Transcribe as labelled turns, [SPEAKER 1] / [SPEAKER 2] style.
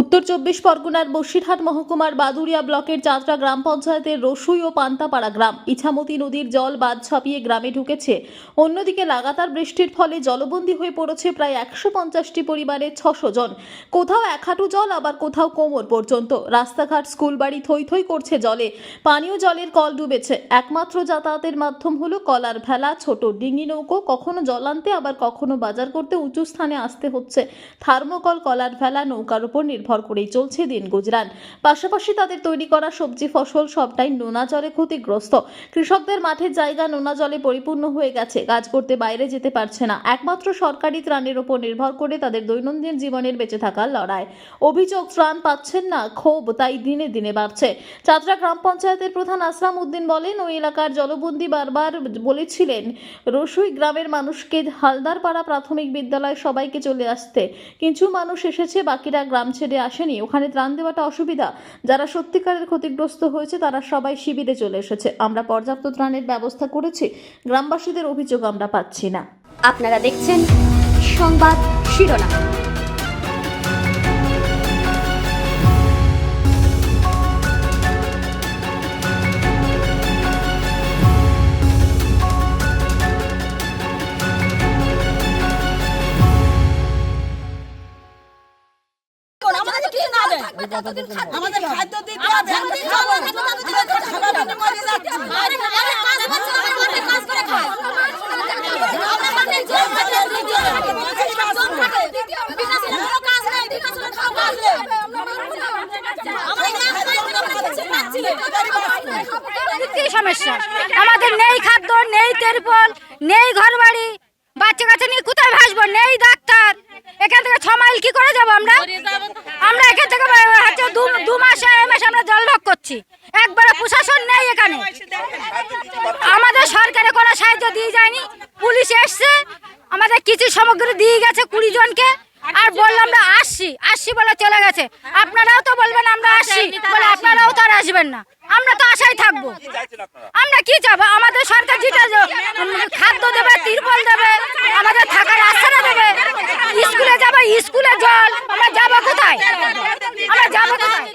[SPEAKER 1] উত্তর চব্বিশ পরগনার বসিরহাট মহকুমার বাদুরিয়া ব্লকের চাতরা গ্রাম পঞ্চায়েতের রসুই ও পান্তাপাড়া গ্রাম ইছামতি নদীর জল বাঁধ ছাপিয়ে গ্রামে ঢুকেছে। অন্যদিকে লাগাতার বৃষ্টির ফলে জলবন্দী হয়ে পড়েছে প্রায় একশো পঞ্চাশটি পরিবারের ছশো জন। কোথাও এক হাঁটু জল, আবার কোথাও কোমর পর্যন্ত। রাস্তাঘাট স্কুল বাড়ি থই থই করছে জলে। পানীয় জলের কল ডুবেছে। একমাত্র যাতায়াতের মাধ্যম হলো কলার ভেলা, ছোট ডিঙি নৌকো। কখনো জল আনতে, আবার কখনো বাজার করতে উঁচু স্থানে আসতে হচ্ছে। থার্মোকল, কলার ভেলা নৌকার উপর নির্ভর করেই চলছে দিন গুজরান। পাশাপাশি তাদের তৈরি করা সবজি ফসল সবটাই নোনা জলে ক্ষতিগ্রস্ত। কৃষকদের মাঠের জায়গা নোনা জলে পরিপূর্ণ হয়ে গেছে। কাজ করতে বাইরে যেতে পারছে না। একমাত্র সরকারি ত্রাণের উপর নির্ভর করে তাদের দৈনন্দিন জীবনের বেঁচে থাকার লড়াই। অভিযোগ, ত্রাণ পাচ্ছেন না, ক্ষোভ তাই দিনে দিনে বাড়ছে। চাতরা গ্রাম পঞ্চায়েতের প্রধান আসলাম উদ্দিন বলেন, ওই এলাকার জলবন্দি বারবার বলেছিলেন, রসুই গ্রামের মানুষকে হালদারপাড়া প্রাথমিক বিদ্যালয় সবাইকে চলে আসতে। কিছু মানুষ এসেছে, বাকিরা গ্রাম ছেড়ে আসেনি। ওখানে ত্রাণ দেওয়াটা অসুবিধা। যারা সত্যিকারের ক্ষতিগ্রস্ত হয়েছে, তারা সবাই শিবিরে চলে এসেছে। আমরা পর্যাপ্ত ত্রাণের ব্যবস্থা করেছি। গ্রামবাসীদের অভিযোগ আমরা পাচ্ছি না।
[SPEAKER 2] আপনারা দেখছেন সংবাদ শিরোনাম।
[SPEAKER 3] আমাদের খাদ্য দিতে হবে
[SPEAKER 4] কি সমস্যা নেই খাদ্য নেই তেরপল নেই ঘরবাড়ি বাচ্চা কাচ্চা নিয়ে কোথায় ভাসবো নেই ডাক্তার এখান থেকে ছ মাইল কি করে যাব আমরা আমরা এখান থেকে বা- হচ্ছে দু- মাস এক মাস আমরা জল ভোগ করছি। একবারে প্রশাসন নেই এখানে। আমাদের সরকারে কোনো সাহায্য দিয়ে যায়নি। পুলিশ এসছে, আমাদের কিছু সামগ্রী দিয়ে গেছে কুড়ি জনকে। আর বললাম আমরা আসছি। আসছি বলে চলে গেছে। আপনারাও তো বলবেন আমরা আসছি বলে আপনারাও তো আর আসবেন না। আমরা তো আশায় থাকব। আমরা কি চাবো? আমাদের সরকার যেটা খাদ্য দেবে, তিরপল দেবে আমাদের থাকার রাস্তাটা দেবে স্কুলে জল আমরা যাব কোথায়? আমরা যাব কোথায়?